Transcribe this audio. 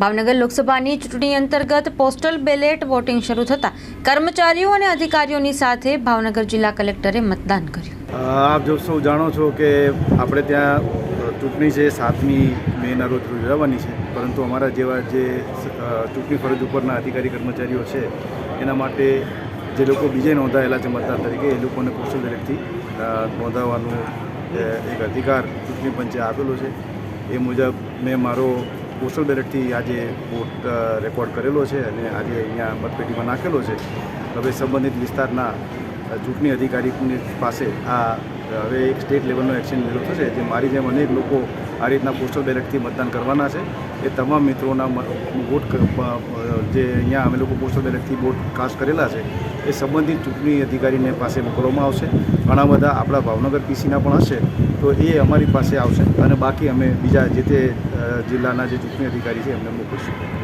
ભાવનગર લોકસભાની ચૂંટણી અંતર્ગત પોસ્ટલ બેલેટ વોટિંગ શરૂ થતાં કર્મચારીઓ અને અધિકારીઓની સાથે ભાવનગર જિલ્લા કલેક્ટરે મતદાન કર્યું. આપ જો સૌ જાણો છો કે આપણે ત્યાં ચૂંટણી છે, સાતમી મેના રોજ યોજાવાની છે. પરંતુ અમારા જેવા જે ચૂંટણી ફરજ ઉપરના અધિકારી કર્મચારીઓ છે, એના માટે જે લોકો બીજે નોંધાયેલા છે મતદાર તરીકે, એ લોકોને પોસ્ટલ બેલેટથી નોંધાવવાનું એક અધિકાર ચૂંટણી પંચે આપેલો છે. એ મુજબ મેં મારો પોસ્ટલ બેલેટથી આજે વોટ રેકોર્ડ કરેલો છે અને આજે અહીંયા મતપેટીમાં નાખેલો છે. હવે સંબંધિત વિસ્તારના ચૂંટણી અધિકારીની પાસે આ હવે એક સ્ટેટ લેવલનો એક્શન લીધો થશે, જે મારી જેમ અનેક લોકો આ રીતના પોસ્ટલ બેલેટથી મતદાન કરવાના છે. એ તમામ મિત્રોના વોટ જે અહીંયા અમે લોકો પોસ્ટલ બેલેટથી વોટ કાસ્ટ કરેલા છે, એ સંબંધિત ચૂંટણી અધિકારીને પાસે મોકલવામાં આવશે. ઘણા બધા આપણા ભાવનગર પીસીના પણ હશે, તો એ અમારી પાસે આવશે અને બાકી અમે બીજા જે તે જિલ્લાના જે ચૂંટણી અધિકારી છે, એમને મોકલીશું.